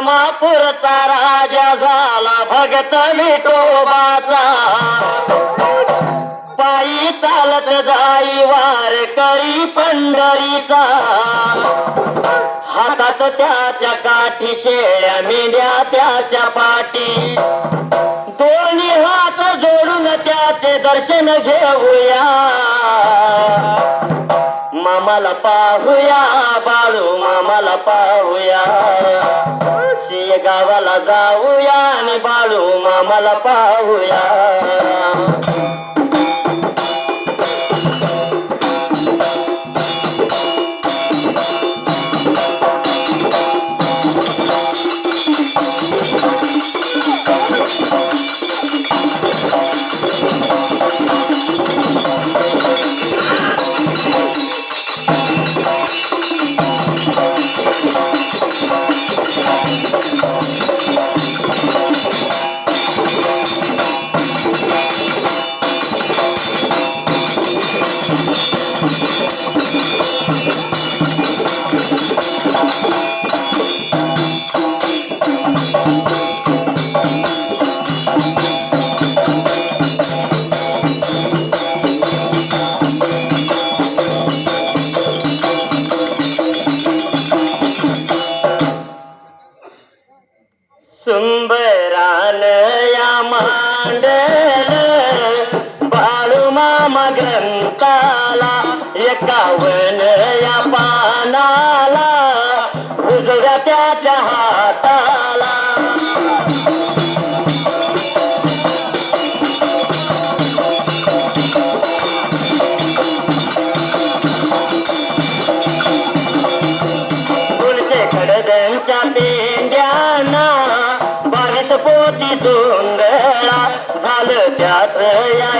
आदमापूरचा राजा झाला भगत विठोबाचा पायी चालत जाई वार करी पंढरीचा. हातात त्याच्या काठी शेळ्या मेंढ्या त्याच्या पाठी. दोन्ही हात जोडून त्याचे दर्शन घेऊया. मामाला पाहूया बाळू मामाला पाहूया. गावाला जाऊया आणि बाळू मामाला पाहूया. मांडल बाळू मामा ग्रंथाला एकावन या पानाला. उजव्या त्याच्या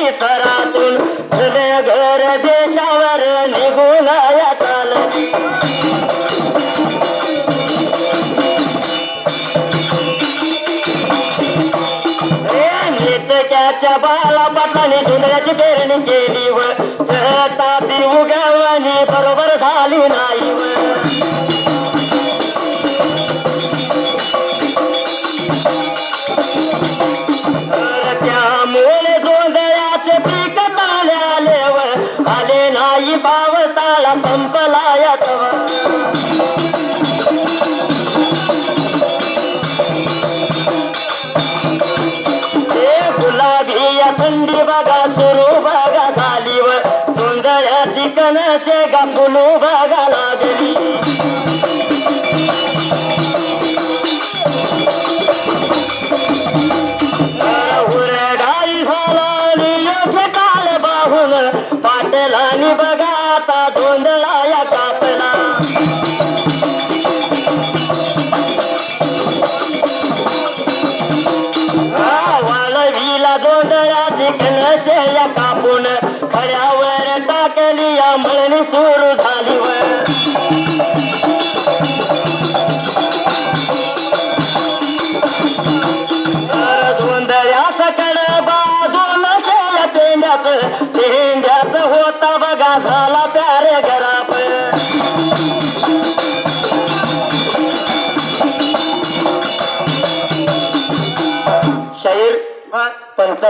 मेटके परिसरातून जुने घर देशावर निघून नाही पावसाळा संपला यातव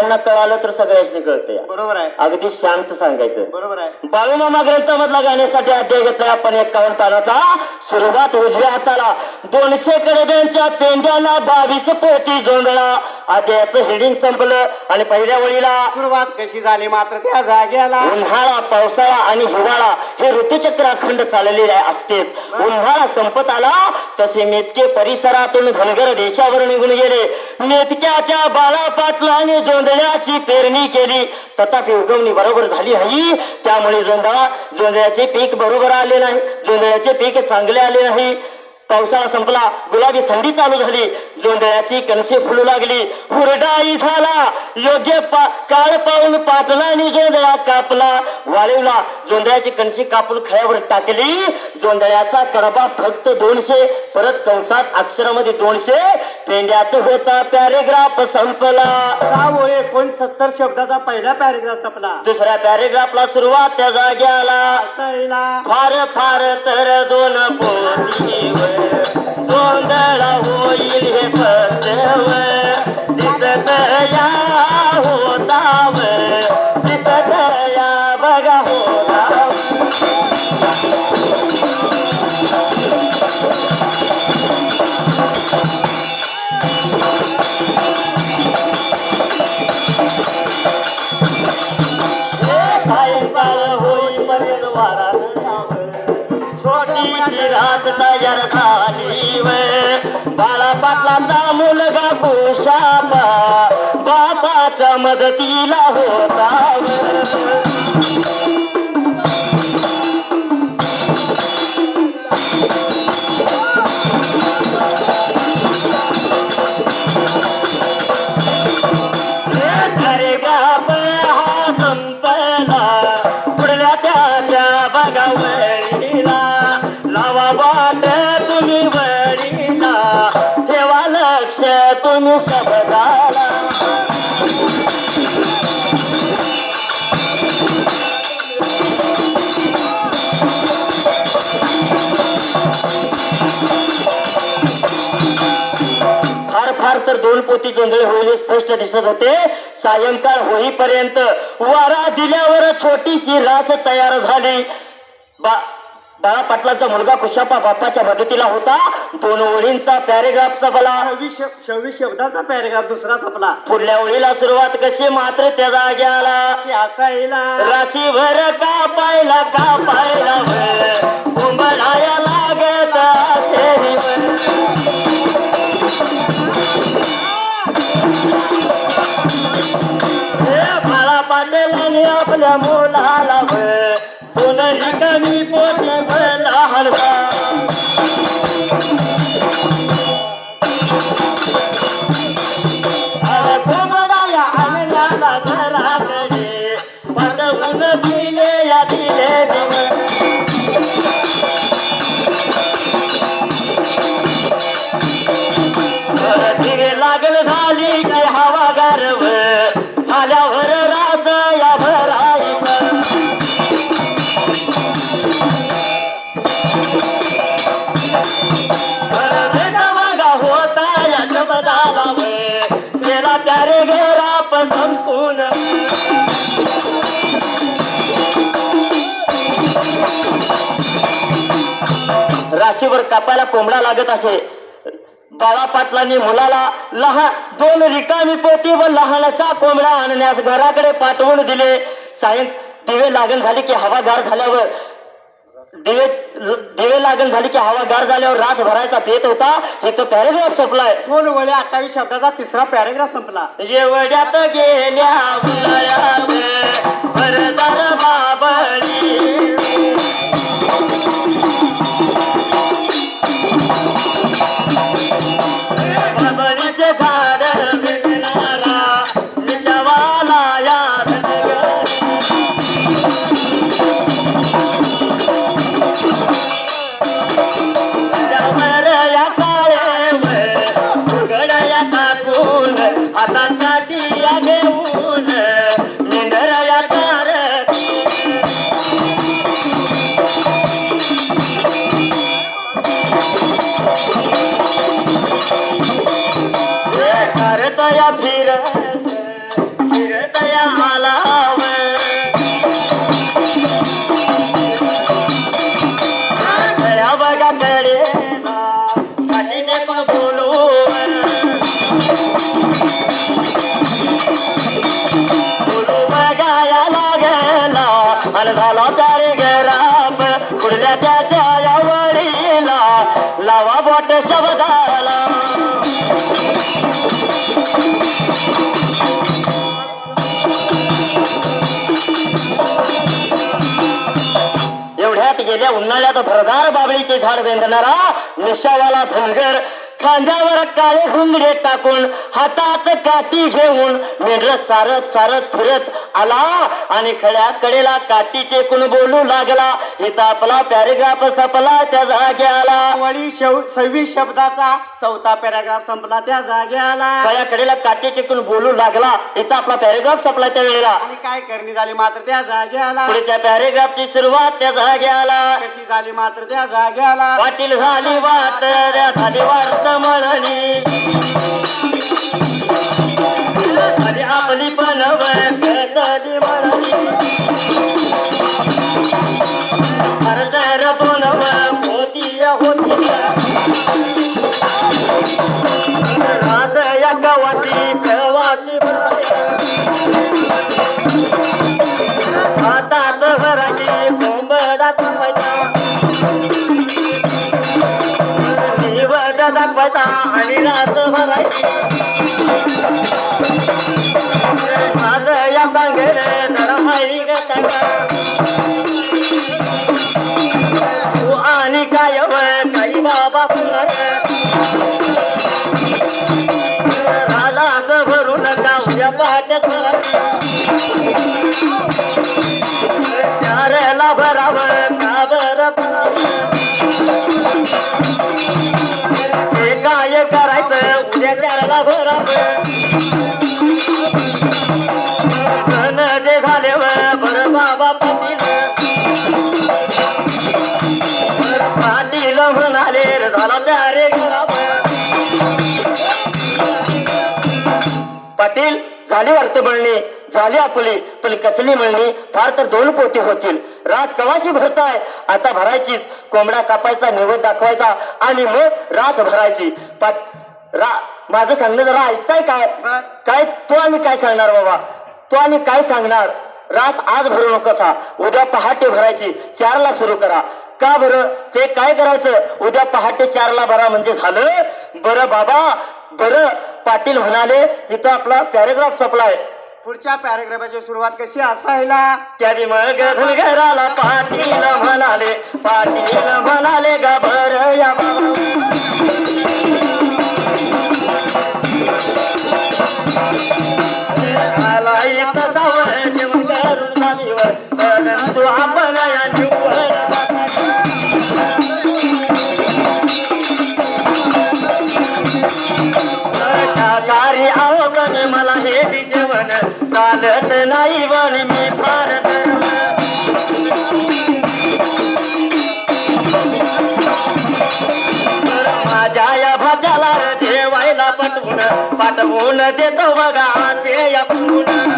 पंचांना कळालं तर सगळ्यांनी कळतं. बरोबर आहे. अगदी शांत सांगायचं. बरोबर आहे. बाळूमामा ग्रंथामधला गाण्यासाठी अध्याय घेतला आपण एकावन्न पानाचा. सुरुवात उजव्या हाताला. दोनशे कडब्यांच्या पेंड्याला बावीस पोती जोंधळा. अध्यायाचं हेडिंग संपलं आणि पहिल्या वळीला सुरुवात कशी झाली मात्र त्या जाग्याला? उन्हाळा पावसाळा आणि हिवाळा हे ऋतुचक्र अखंड चाललेले आहे असतेच उन्हाळा संपत आला तसे मेतके परिसरातून धनगर देशावर निघून गेले. मेतक्याच्या बाळा पाटलाने जोंधळ्याची पेरणी केली. तथापि उगवणी बरोबर झाली नाही. त्यामुळे जोंधळा जोंधळ्याचे पीक बरोबर आले नाही. जोंधळ्याचे पीक चांगले आले नाही. पावसाळा संपला गुलाबी थंडी चालू झाली जोंधळ्याची कणसे फुलू लागली हुरडाई झाला योग्य पा काळ पाहून पाटलाने जोंधळा कापला. वाळवला जोंधळ्याची कणसे कापून खळ्यावर टाकली जोंधळ्याचा कडबा फक्त दोनशे परत कंसात अक्षरामध्ये दोनशे पेंड्याचं होता पॅरेग्राफ संपला. त्यामुळे एकोणसत्तर शब्दाचा पहिला पॅरेग्राफ संपला. दुसऱ्या पॅरेग्राफला सुरुवात त्या जाग्याला. फार फार तर दोन पोतीवर छोटीशी रास तयार झाली बाळा पाटलाचा मुलगा गोशाबा बापाच्या मदतीला होता पोती जोंधळे होईल स्पष्ट दिसत होते. सायंकाळ होईपर्यंत वारा दिल्यावर छोटीशी रास तयार झाली. बा बाळा पाटलाचा मुलगा कुशापा बापाच्या मदतीला होता. दोन ओळींचा पॅरेग्राफ संपला. सव्वीस शब्दाचा पॅरेग्राफ दुसरा संपला. पुढल्या ओळीला सुरुवात कशी? मात्र त्या जाग्याला असायला? राशीभर का पायला का पायला उंबडाया लागत मुलाला सोनरी कमी पोटे राशीवर कापायला कोंबडा लागत असे. बाळा पाटलांनी मुलाला लहान दोन रिकामी पोती व लहानसा कोंबडा आणण्यास घराकडे पाठवून दिले. सायं दिवे लागण झाली की हवा गार झाल्यावर दिवे दिवे लागण झाली की हवा गार झाल्यावर रास भरायचा पेत होता? हे तो पॅरेग्राफ संपलाय. दोन वळे अठ्ठावीस शब्दाचा तिसरा पॅरेग्राफ संपला? एवढ्यात गेल्या भरदार बाबळीचे झाड वेंधणारा निशावाला धनगर खांद्यावर काळे घुंगडे टाकून हातात काठी घेऊन मेंढर चारत चारत फिरत आला आणि खड्या कडेला काठी टेकून बोलू लागला. इथं आपला पॅरेग्राफ सपला त्या जाग्याला वळी शेव सव्वीस शब्दाचा चौथा पॅराग्राफ संपला त्या जाग्याला खड्या कडेला काठी टेकून बोलू लागला. इथं आपला पॅरेग्राफ सपला त्या वेळेला. आणि काय करणी झाली मात्र त्या जाग्याला पुढच्या पॅरेग्राफची सुरुवात त्या जाग्याला कशी झाली मात्र त्या जाग्याला वाटील झाली वाट झाली वार्त म्हणणी झाली आपली पण आणि भरायची. माझं या सांगेल तर हाय ग पाटील. झाली अर्थ झाली आपली पण कसली म्हणणी फार तर दोन पोती होतील. रास कवाशी भरताय? आता भरायचीच. कोंबडा कापायचा निवड दाखवायचा आणि मग रास भरायची. पाट रा माझं सांगणं जरा ऐकताय काय. काय तो आम्ही काय सांगणार बाबा? तो आम्ही काय सांगणार? रास आज भरू नकोस. उद्या पहाटे भरायची चारला सुरू करा. का बरं? ते काय करायचं? उद्या पहाटे चारला भरा म्हणजे झालं? बरं बाबा बरं. पाटील म्हणाले इथं आपला पॅरेग्राफ संपलाय. पुढच्या पॅराग्राफाची सुरुवात कशी असायला? त्या मग धनगराला पाटील म्हणाले पाटील म्हणाले गा बरं या बाबा. मानत नाही पण मी फार माझ्या या भाज्याला ठेवायला पटवून पाठवून देतो बघा असे या फुलं.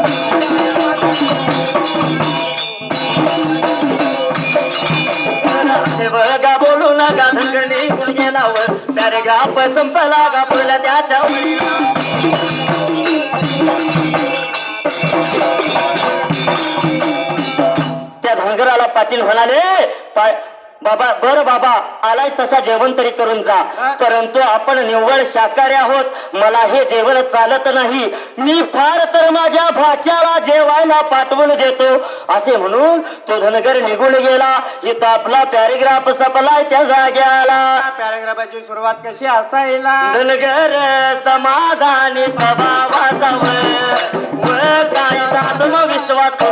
बघा बोलू नका धंगणी गुण गेलावर पॅरेग्राफ संपला गा बोला त्याच्या त्या धनगराला पाटील म्हणाले बाबा बर बाबा आलाय तसा जेवण तरी करून जा. परंतु आपण निव्वळ शाकाहारी आहोत. मला हे जेवण चालत नाही. मी फार तर माझ्या भाच्याला जेवायला पाठवून देतो. असे म्हणून तो धनगर निघून गेला. इथं आपला पॅरेग्राफ सपलाय त्या जाग्याला. पॅराग्राफाची सुरुवात कशी असायला? धनगर समाधानी स्वभावाचा व काय आत्मविश्वास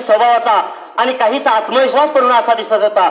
स्वभावाचा आणि काहीसा आत्मविश्वास करून असा दिसत होता.